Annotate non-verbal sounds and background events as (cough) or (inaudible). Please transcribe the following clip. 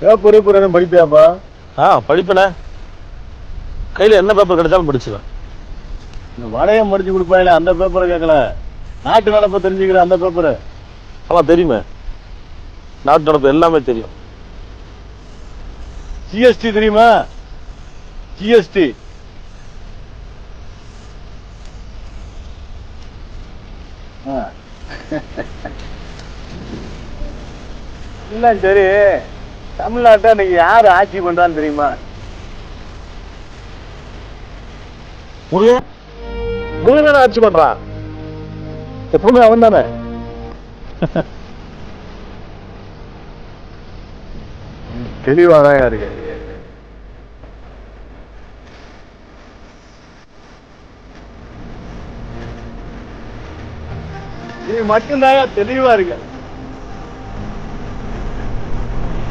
Paper paper படிப்பியாப்பா? ஆ படிப்பேனே. கையில் என்ன paper கிடைச்சாலும் படிச்சுவேன் இந்த வளையம் படிச்சு கொடுப்பாங்களே அந்த பேப்பரை கேட்கல நாட்டு நடப்பை தெரிஞ்சுக்கிற அந்த பேப்பரு ஆமாம் தெரியுமே. நாட்டு நடப்பு எல்லாமே தெரியும். ஜிஎஸ்டி தெரியுமா? ஜிஎஸ்டி (laughs) இல்ல சரி. தமிழ்நாட்டை இன்னைக்கு யாரு ஆட்சி பண்றான்னு தெரியுமா? முருகன்? ஆட்சி பண்ணுறான் எப்பவுமே அவன் தானே? தெளிவாதான் இருக்கு. நீ மட்டும்தான் தெளிவா இருக்க.